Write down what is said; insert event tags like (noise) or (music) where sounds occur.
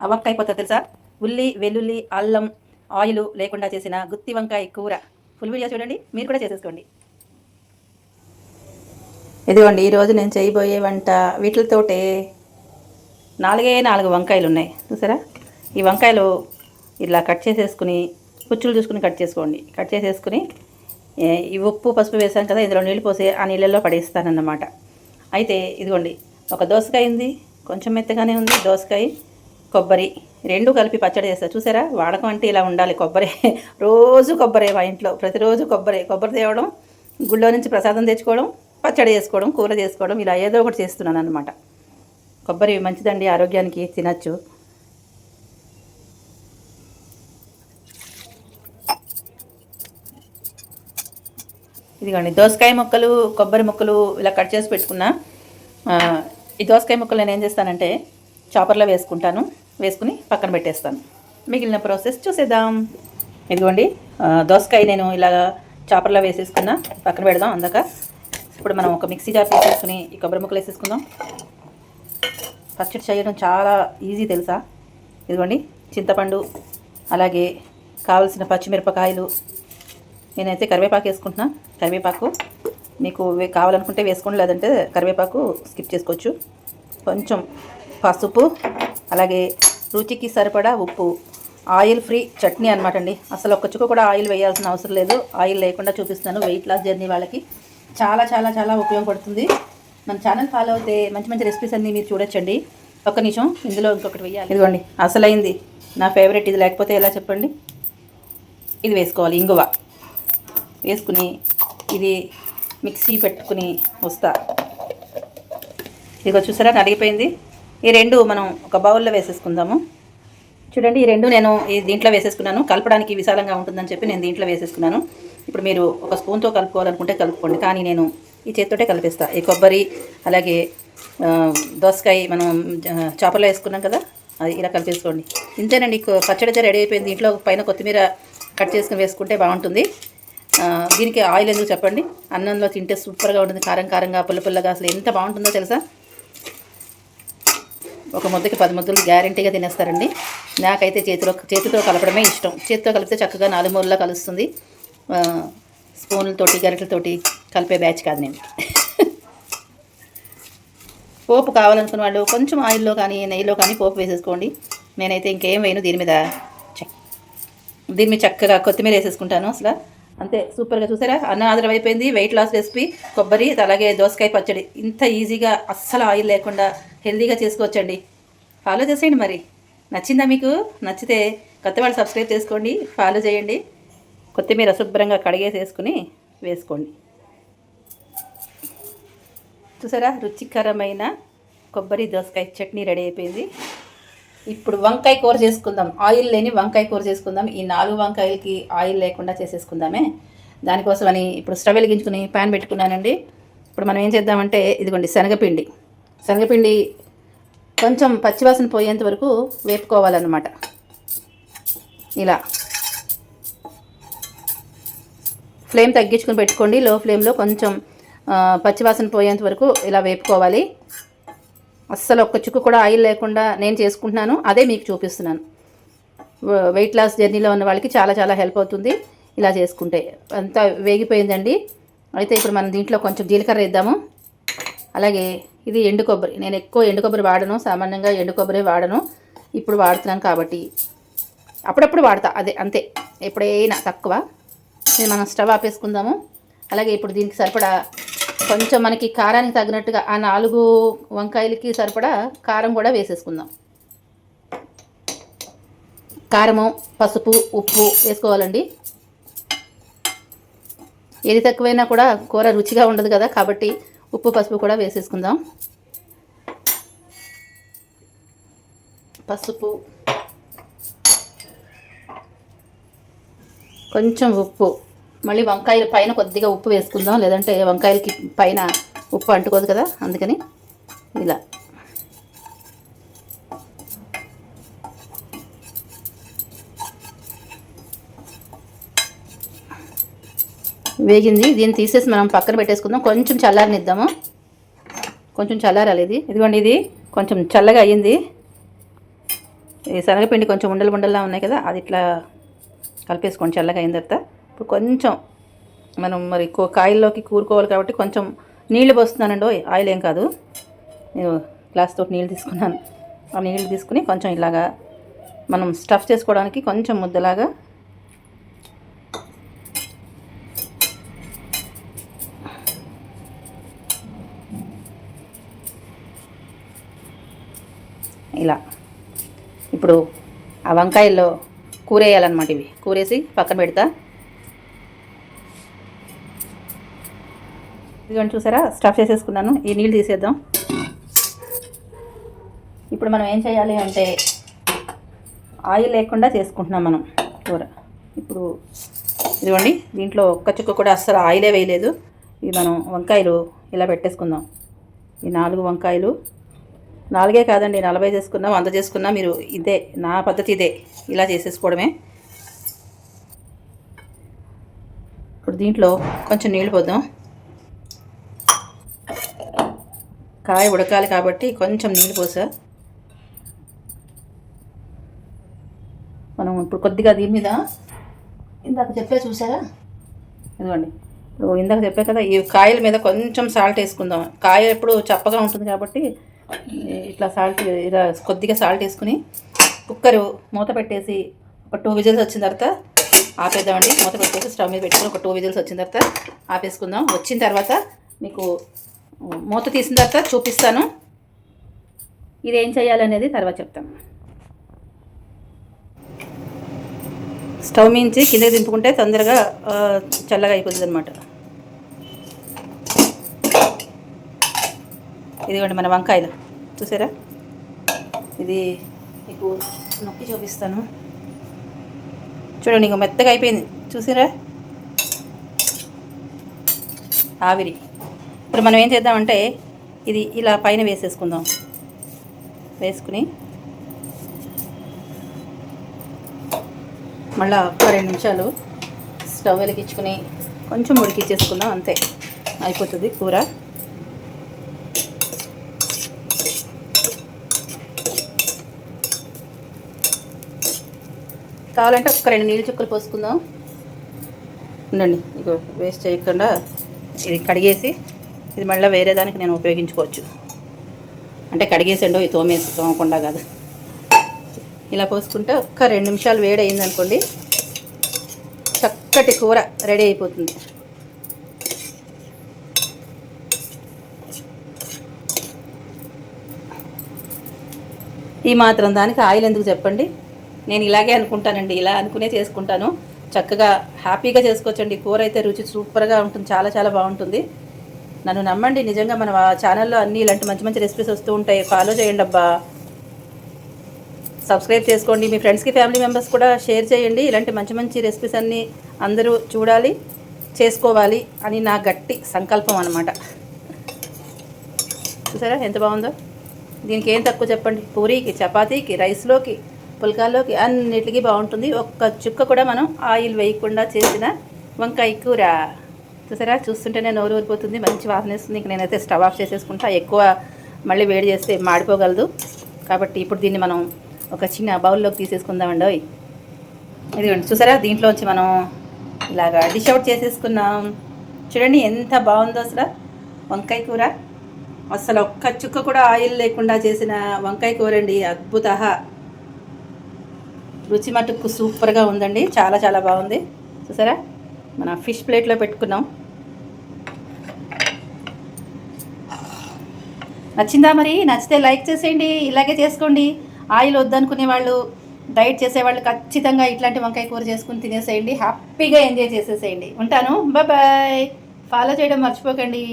ఆ వంకాయ అయిపోతుంది తెలుసా? ఉల్లి వెల్లుల్లి అల్లం ఆయిల్ లేకుండా చేసిన గుత్తి వంకాయ కూర. ఫుల్ వీడియో చూడండి మీరు కూడా చేసేసుకోండి. ఇదిగోండి ఈరోజు నేను చేయబోయే వంట వీటితోటే నాలుగే నాలుగు వంకాయలు ఉన్నాయి. చూసారా? ఈ వంకాయలు ఇలా కట్ చేసేసుకుని పుచ్చులు చూసుకుని కట్ చేసుకోండి. కట్ చేసేసుకుని ఈ ఉప్పు పసుపు వేసాను కదా ఇందులో నీళ్ళు పోసి ఆ నీళ్ళల్లో పడేస్తానన్నమాట. అయితే ఇదిగోండి ఒక దోసకాయ ఉంది కొంచెం మెత్తగానే ఉంది దోసకాయ కొబ్బరి రెండు కలిపి పచ్చడి చేస్తారు చూసారా? వాడకం అంటే ఇలా ఉండాలి కొబ్బరి. (laughs) రోజు కొబ్బరి మా ఇంట్లో. ప్రతిరోజు కొబ్బరి. కొబ్బరి తేవడం గుళ్ళో నుంచి ప్రసాదం తెచ్చుకోవడం పచ్చడి చేసుకోవడం కూర చేసుకోవడం ఇలా ఏదో ఒకటి చేస్తున్నాను అనమాట కొబ్బరి మంచిదండి ఆరోగ్యానికి తినచ్చు. ఇదిగోండి దోసకాయ ముక్కలు కొబ్బరి ముక్కలు ఇలా కట్ చేసి పెట్టుకున్నా. ఈ దోసకాయ ముక్కలు నేను ఏం చేస్తానంటే చాపర్లో వేసుకుంటాను. వేసుకుని పక్కన పెట్టేస్తాను. మిగిలిన ప్రాసెస్ చూసేద్దాం. ఇదిగోండి దోసకాయ నేను ఇలాగా చాపర్లో వేసేసుకున్నా. పక్కన పెడదాం అందాక. ఇప్పుడు మనం ఒక మిక్సీ జార్ తీసేసుకుని ఈ కొబ్బరి ముక్కలు వేసేసుకుందాం. పచ్చడి చేయడం చాలా ఈజీ తెలుసా? ఇదిగోండి చింతపండు అలాగే కావలసిన పచ్చిమిరపకాయలు. నేనైతే కరివేపాకు వేసుకుంటున్నా. కరివేపాకు మీకు కావాలనుకుంటే వేసుకోండి లేదంటే కరివేపాకు స్కిప్ చేసుకోవచ్చు. కొంచెం పసుపు అలాగే రుచికి సరిపడా ఉప్పు. ఆయిల్ ఫ్రీ చట్నీ అనమాట అండి అసలు ఒక్క చుక్క కూడా ఆయిల్ వేయాల్సిన అవసరం లేదు. ఆయిల్ లేకుండా చూపిస్తాను వెయిట్ లాస్ జర్నీ వాళ్ళకి. చాలా చాలా చాలా ఉపయోగపడుతుంది. మన ఛానల్ ఫాలో అయితే మంచి మంచి రెసిపీస్ అన్నీ మీరు చూడొచ్చండి. ఒక్క నిమిషం ఇందులో ఇంకొకటి వేయాలి. ఇదిగోండి అసలైంది. నా ఫేవరెట్ ఇది. లేకపోతే ఎలా చెప్పండి? ఇది వేసుకోవాలి ఇంగువ. వేసుకుని ఇది మిక్సీ పెట్టుకుని వస్తా. ఇదిగో చూసారా? నలిగిపోయింది. ఈ రెండు మనం ఒక బౌల్లో వేసేసుకుందాము. చూడండి ఈ రెండు నేను ఈ దీంట్లో వేసేసుకున్నాను. కలపడానికి విశాలంగా ఉంటుందని చెప్పి నేను దీంట్లో వేసేసుకున్నాను. ఇప్పుడు మీరు ఒక స్పూన్తో కలుపుకోవాలనుకుంటే కలుపుకోండి. కానీ నేను ఈ చేతితోటే కలిపేస్తా. ఈ కొబ్బరి అలాగే దోసకాయ మనం చేపలో వేసుకున్నాం కదా అది ఇలా కలిపేసుకోండి. ఇంతేనండి పచ్చడి అయితే రెడీ అయిపోయింది. దీంట్లో పైన కొత్తిమీర కట్ చేసుకుని వేసుకుంటే బాగుంటుంది. దీనికి ఆయిల్ ఎందుకు చెప్పండి? అన్నంలో తింటే సూపర్గా ఉంటుంది. కారం కారంగా పుల్ల పుల్లగా అసలు ఎంత బాగుంటుందో తెలుసా? ఒక ముద్దకి పది ముద్దలు గ్యారంటీగా తినేస్తారండి. నాకైతే చేతిలో చేతితో కలపడమే ఇష్టం. చేతితో కలిపితే చక్కగా నాలుగు మూలలా కలుస్తుంది. స్పూన్లతోటి గరిటలతోటి కలిపే బ్యాచ్ కాదు నేను. పోపు కావాలనుకున్న వాళ్ళు కొంచెం ఆయిల్లో కానీ నెయ్యిలో కానీ పోపు వేసేసుకోండి. నేనైతే ఇంకేం వేయను దీని మీద. దీని మీద చక్కగా కొత్తిమీర వేసేసుకుంటాను అసలు. అంతే సూపర్గా చూసారా? అన్నం ఆదరం అయిపోయింది. వెయిట్ లాస్ రెసిపీ కొబ్బరి అలాగే దోసకాయ పచ్చడి. ఇంత ఈజీగా అస్సలు ఆయిల్ లేకుండా హెల్తీగా చేసుకోవచ్చండి. ఫాలో చేసేయండి మరి. నచ్చిందా మీకు? నచ్చితే కొత్త వాళ్ళు సబ్స్క్రైబ్ చేసుకోండి ఫాలో చేయండి. కొత్తిమీర శుభ్రంగా కడిగేసేసుకుని వేసుకోండి. చూసారా? రుచికరమైన కొబ్బరి దోసకాయ చట్నీ రెడీ అయిపోయింది. ఇప్పుడు వంకాయ కూర చేసుకుందాం. ఆయిల్ లేని వంకాయ కూర చేసుకుందాం. ఈ నాలుగు వంకాయలకి ఆయిల్ లేకుండా చేసేసుకుందామే. దానికోసమని ఇప్పుడు స్టవ్ వెలిగించుకుని ప్యాన్ పెట్టుకున్నానండి. ఇప్పుడు మనం ఏం చేద్దామంటే ఇదిగోండి శనగపిండి. శనగపిండి కొంచెం పచ్చివాసన పోయేంత వరకు వేపుకోవాలన్నమాట. ఇలా. ఫ్లేమ్ తగ్గించుకుని పెట్టుకోండి. లో ఫ్లేమ్లో కొంచెం పచ్చివాసన పోయేంత వరకు ఇలా వేపుకోవాలి. అస్సలు ఒక్క చుక్కు కూడా ఆయిల్ లేకుండా నేను చేసుకుంటున్నాను. అదే మీకు చూపిస్తున్నాను. వెయిట్ లాస్ జర్నీలో ఉన్న వాళ్ళకి చాలా చాలా హెల్ప్ అవుతుంది ఇలా చేసుకుంటే. అంతా వేగిపోయిందండి. అయితే ఇప్పుడు మనం దీంట్లో కొంచెం జీలకర్ర వేద్దాము. అలాగే ఇది ఎండు కొబ్బరి. నేను ఎక్కువ ఎండు కొబ్బరి వాడను. సామాన్యంగా ఎండు కొబ్బరి వాడను. ఇప్పుడు వాడుతున్నాను కాబట్టి. అప్పుడప్పుడు వాడతా. అదే అంతే. ఎప్పుడైనా తక్కువ. మనం స్టవ్ ఆపేసుకుందాము. అలాగే ఇప్పుడు దీనికి సరిపడా కొంచెం మనకి కారానికి తగినట్టుగా ఆ నాలుగు వంకాయలకి సరిపడా కారం కూడా వేసేసుకుందాం. కారము పసుపు ఉప్పు వేసుకోవాలండి. ఏది తక్కువైనా కూడా కూర రుచిగా ఉండదు కదా కాబట్టి ఉప్పు పసుపు కూడా వేసేసుకుందాం. పసుపు. కొంచెం ఉప్పు. మళ్ళీ వంకాయల పైన కొద్దిగా ఉప్పు వేసుకుందాం లేదంటే వంకాయలకి పైన ఉప్పు అంటుకోదు కదా అందుకని ఇలా. వేగింది దీన్ని తీసేసి మనం పక్కన పెట్టేసుకుందాం. కొంచెం చల్లారనిద్దాము. కొంచెం చల్లారాలి ఇది. ఇదిగోండి ఇది కొంచెం చల్లగా అయ్యింది. ఈ శనగపిండి కొంచెం ఉండలు ఉండల్లా ఉన్నాయి కదా అది ఇట్లా కలిపేసుకోండి చల్లగా అయిన తర్వాత. ఇప్పుడు కొంచెం మనం మరి కో- కాయల్లోకి కూరుకోవాలి కాబట్టి కొంచెం నీళ్ళు పోస్తున్నానండి. ఆయిల్ ఏం కాదు. నేను గ్లాస్ తోటి నీళ్ళు తీసుకున్నాను. ఆ నీళ్ళు తీసుకుని కొంచెం ఇలాగా మనం స్టఫ్ చేసుకోవడానికి కొంచెం ముద్దలాగా ఇలా. ఇప్పుడు ఆ వంకాయల్లో కూర వేయాలన్నమాట ఇవి. కూరేసి పక్కన పెడతా. ఇదిగోండి చూసారా? స్టఫ్ చేసేసుకున్నాను. ఈ నీళ్ళు తీసేద్దాం. ఇప్పుడు మనం ఏం చేయాలి అంటే ఆయిల్ లేకుండా చేసుకుంటున్నాం మనం. కూర. ఇప్పుడు ఇదిగోండి దీంట్లో ఒక్క చుక్క కూడా అస్సలు ఆయిలే వేయలేదు. ఇవి మనం వంకాయలు ఇలా పెట్టేసుకుందాం. ఈ నాలుగు వంకాయలు. నాలుగే కాదండి నలభై చేసుకున్నా వంద చేసుకున్నా. మీరు ఇదే నా పద్ధతి ఇదే. ఇలా చేసేసుకోవడమే. ఇప్పుడు దీంట్లో కొంచెం నీళ్ళు పోద్దాం. కాయ ఉడకాలి కాబట్టి కొంచెం నీళ్ళు పోసా. మనం ఇప్పుడు కొద్దిగా దీని మీద ఇందాక చెప్పే చూసారా? ఇదిగోండి. ఇప్పుడు ఇందాక చెప్పే కదా ఈ కాయల మీద కొంచెం సాల్ట్ వేసుకుందాం. కాయ ఎప్పుడు చప్పగా ఉంటుంది కాబట్టి ఇట్లా సాల్ట్ ఇలా కొద్దిగా సాల్ట్ వేసుకుని కుక్కరు మూత పెట్టేసి ఒక టూ విజిల్స్ వచ్చిన తర్వాత ఆపేద్దామండి. మూత పెట్టేసి స్టవ్ మీద పెట్టుకుని ఒక టూ విజిల్స్ వచ్చిన తర్వాత ఆపేసుకుందాం. వచ్చిన తర్వాత మీకు మూత తీసిన తర్వాత చూపిస్తాను. ఇది ఏం చేయాలనేది తర్వాత చెప్తాను. స్టవ్ మించి కిందకి దింపుకుంటే తొందరగా చల్లగా అయిపోతుంది అనమాట ఇదిగోండి మన వంకాయలు. చూసారా? ఇది మీకు నొక్కి చూపిస్తాను. చూడండి ఇంక మెత్తగా అయిపోయింది. చూసారా? ఆవిరి. ఇప్పుడు మనం ఏం చేద్దామంటే ఇది ఇలా పైన వేసేసుకుందాం. వేసుకుని మళ్ళా ఒక రెండు నిమిషాలు స్టవ్ వెలిగించుకుని కొంచెం ఉడికిచ్చేసుకుందాం అంతే. అయిపోతుంది కూర. కావాలంటే ఒక రెండు నీళ్ళు చుక్కలు పోసుకుందాం. ఉండండి ఇక వేస్ట్ చేయకుండా ఇది కడిగేసి ఇది మళ్ళీ వేరే దానికి నేను ఉపయోగించుకోవచ్చు. అంటే కడిగేసండో ఈ తోమేసి తోమకుండా కాదు. ఇలా పోసుకుంటే ఒక్క రెండు నిమిషాలు వేడి అయింది అనుకోండి చక్కటి కూర రెడీ అయిపోతుంది. ఈ మాత్రం దానికి ఆయిల్ ఎందుకు చెప్పండి? నేను ఇలాగే అనుకుంటానండి ఇలా అనుకునే చేసుకుంటాను. చక్కగా హ్యాపీగా చేసుకోవచ్చండి. కూర అయితే రుచి సూపర్గా ఉంటుంది చాలా చాలా బాగుంటుంది. నన్ను నమ్మండి. నిజంగా మన ఛానల్లో అన్నీ ఇలాంటి మంచి మంచి రెసిపీస్ వస్తూ ఉంటాయి. ఫాలో చేయండి అబ్బా. సబ్స్క్రైబ్ చేసుకోండి. మీ ఫ్రెండ్స్కి ఫ్యామిలీ మెంబర్స్ కూడా షేర్ చేయండి. ఇలాంటి మంచి మంచి రెసిపీస్ అన్నీ అందరూ చూడాలి చేసుకోవాలి అని నా గట్టి సంకల్పం అనమాట చూసారా? ఎంత బాగుందో? దీనికి ఏం తక్కువ చెప్పండి? పూరీకి చపాతీకి రైస్లోకి పుల్కాల్లోకి అన్నిటికీ బాగుంటుంది. ఒక్క చుక్క కూడా మనం ఆయిల్ వేయకుండా చేసిన వంకాయ కూర. చూసారా? చూస్తుంటేనే నోరు ఊరిపోతుంది మంచి వాసన వేస్తుంది. ఇంక నేనైతే స్టవ్ ఆఫ్ చేసేసుకుంటా. ఎక్కువ మళ్ళీ వేడి చేస్తే మాడిపోగలదు. కాబట్టి ఇప్పుడు దీన్ని మనం ఒక చిన్న బౌల్లోకి తీసేసుకుందామండి ఓయ్. ఇదిగోండి చూసారా? దీంట్లోంచి మనం ఇలాగా డిష్ అవుట్ చేసేసుకున్నాం. చూడండి ఎంత బాగుందో అసలు. వంకాయ కూర. అసలు ఒక్క చుక్క కూడా ఆయిల్ లేకుండా చేసిన వంకాయ కూర అండి. అద్భుత. రుచి మటుకు సూపర్గా ఉందండి. చాలా చాలా బాగుంది. చూసారా? మన ఫిష్ ప్లేట్లో పెట్టుకున్నాం నచ్చిందా మరి? నచ్చితే లైక్ చేసేయండి ఇలాగే చేసుకోండి. ఆయిల్ వద్దనుకునే వాళ్ళు డైట్ చేసేవాళ్ళు ఖచ్చితంగా ఇట్లాంటి వంకాయ కూర చేసుకుని తినేసేయండి. హ్యాపీగా ఎంజాయ్ చేసేసేయండి. ఉంటాను. బాయ్. ఫాలో చేయడం మర్చిపోకండి.